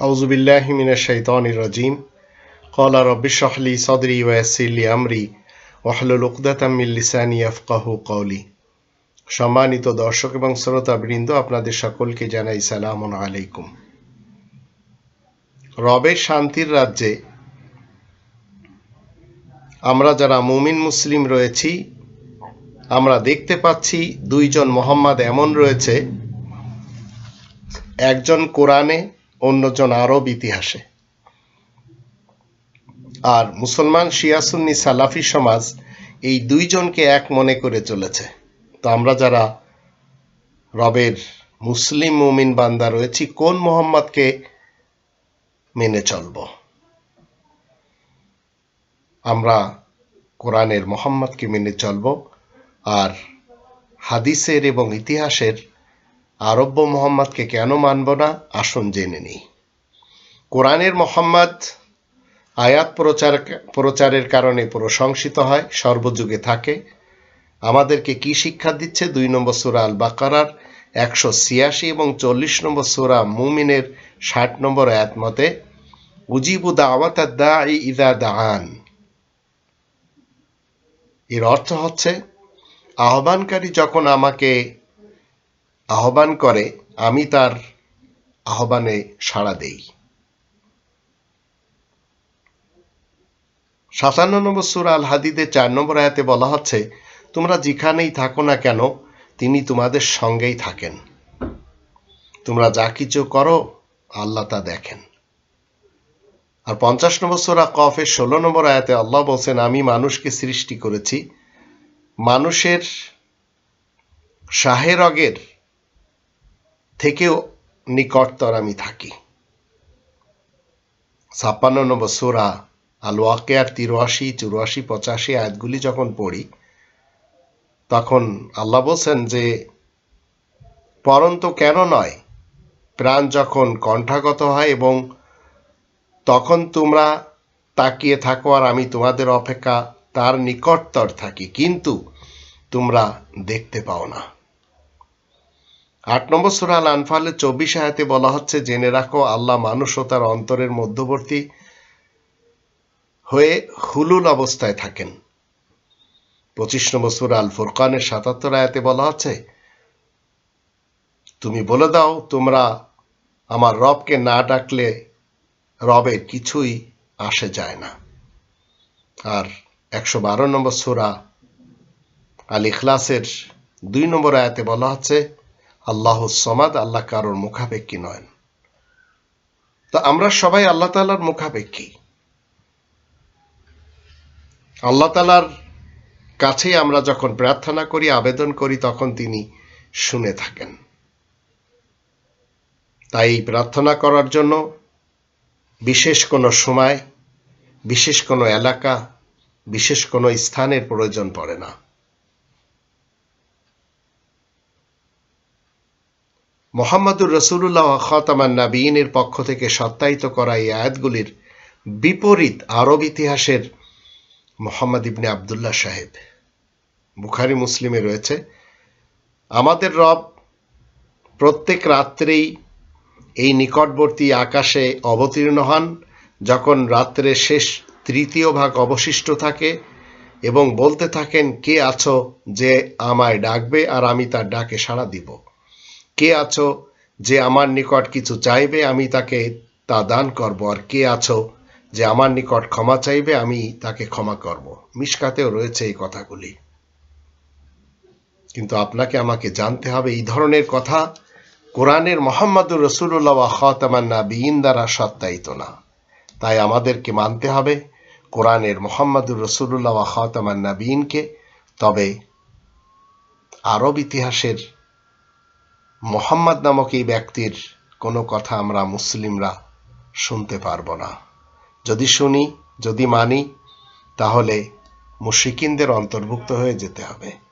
আউজুবিল্লাহ মিনা শৈতান রাজিম। কলা রব্বিশাহলি সদরি ওয়াসিল্লি আমরি ওয়াহলুল উকদাতামিল লিসানি আফকাহু কৌলি সম্মানিত দর্শক এবং শ্রোতা বৃন্দ আপনাদের সকলকে জানাই সালাম আলাইকুম। রবের শান্তির রাজ্যে আমরা যারা মুমিন মুসলিম রয়েছি, আমরা দেখতে পাচ্ছি দুইজন মোহাম্মদ এমন রয়েছে, একজন কোরআনে অন্যজন আরব ইতিহাসে। আর মুসলমান শিয়াসুন্নি সালাফি সমাজ এই দুইজনকে এক মনে করে চলেছে। তো আমরা যারা রবের মুসলিম মুমিন বান্দা রয়েছি, কোন মোহাম্মদকে মেনে চলব? আমরা কোরআনের মোহাম্মদকে মেনে চলব, আর হাদিসের এবং ইতিহাসের আরব্য মোহাম্মদকে কেন মানব না? আসুন জেনে নিই। কোরআনের মোহাম্মদ আয়াত প্রচার, প্রচারের কারণে প্রশংসিত হয়, সর্বযুগে থাকে। আমাদেরকে কি শিক্ষা দিচ্ছে? দুই নম্বর সুরা আল বাকারার একশো ছিয়াশি এবং চল্লিশ নম্বর সুরা মুমিনের ষাট নম্বর আয়াত মতে, উজিবু দাওয়াত দা ইদা দান এর অর্থ হচ্ছে, আহ্বানকারী যখন আমাকে আহ্বান করে, আমি তার আহ্বানে সাড়া দেই। সাতান্ন নম্বর সুরা আল হাদিদের চার নম্বর আয়াতে বলা হচ্ছে, তোমরা যেখানেই থাকো না কেন, তিনি তোমাদের সঙ্গেই থাকেন। তোমরা যা কিছু করো, আল্লাহ তা দেখেন। আর পঞ্চাশ নম্বর সুরা কফের ষোলো নম্বর আয়াতে আল্লাহ বলছেন, আমি মানুষকে সৃষ্টি করেছি। মানুষের শাহেরগের থেকেও নিকটতর আমি থাকি। ছাপ্পান্ন নম্বর সুরা আল ওয়াকেয়ার তিরাশি, চুরাশি, পঁচাশি আয়াতগুলি যখন পড়ি, তখন আল্লাহ বলছেন যে, পরন্ত কেন নয়? প্রাণ যখন কণ্ঠাগত হয় এবং তখন তোমরা তাকিয়ে থাকো আর আমি তোমাদের অপেক্ষা তার নিকটতর থাকি, কিন্তু তোমরা দেখতে পাও না। আট নম্বর সুরাল আনফালের চব্বিশ আয়াতে বলা হচ্ছে, জেনে রাখো, আল্লাহ মানুষ ও তার অন্তরের মধ্যবর্তী হয়ে হুলুল অবস্থায় থাকেন। পঁচিশ নম্বর সুরা আল ফুরকানের সাতাত্তর আয়াতে বলা হচ্ছে, তুমি বলে দাও, তোমরা আমার রবকে না ডাকলে রবের কিছুই আসে যায় না। আর একশো বারো নম্বর সুরা আল ইখলাসের দুই নম্বর আয়াতে বলা হচ্ছে আল্লাহ সমাদ আল্লাহ কারোর মুখাপেক্ষী নয় তো আমরা সবাই আল্লাহ তালার মুখাপেক্ষী। আল্লাহ তালার কাছে আমরা যখন প্রার্থনা করি, আবেদন করি, তখন তিনি শুনে থাকেন। তাই প্রার্থনা করার জন্য বিশেষ কোনো সময়, বিশেষ কোনো এলাকা, বিশেষ কোনো স্থানের প্রয়োজন পড়ে না। মোহাম্মদুর রসুল্লাহ খতামান নাবিনের পক্ষ থেকে সত্যায়িত করা এই আয়াতগুলির বিপরীত আরব ইতিহাসের মোহাম্মদ ইবনে আবদুল্লাহ সাহেব। বুখারি, মুসলিমে রয়েছে, আমাদের রব প্রত্যেক রাত্রেই এই নিকটবর্তী আকাশে অবতীর্ণ হন, যখন রাত্রের শেষ তৃতীয় ভাগ অবশিষ্ট থাকে এবং বলতে থাকেন, কে আছো যে আমায় ডাকবে আর আমি তার ডাকে সাড়া দিব কে আছো? যে আমার নিকট কিছু চাইবে, আমি তাকে তা দান করব। আর কে আছো? যে আমার নিকট ক্ষমা চাইবে, আমি তাকে ক্ষমা করব। মিসকাতেও রয়েছে এই কথাগুলি। কিন্তু আপনাকে আমাকে জানতে হবে, এই ধরনের কথা কোরআনের মোহাম্মদুর রসুল্লাহ খতামান নাবিন দ্বারা সত্যায়িত না। তাই আমাদেরকে মানতে হবে, কোরআনের মোহাম্মদুর রসুল্লাহ খতামান নাবিনকে তবে আরব ইতিহাসের মোহাম্মদ নামক এই ব্যক্তির কোনো কথা আমরা মুসলিমরা শুনতে পারব না। যদি শুনি, যদি মানি, তাহলে মুশিকিনদের অন্তর্ভুক্ত হয়ে যেতে হবে।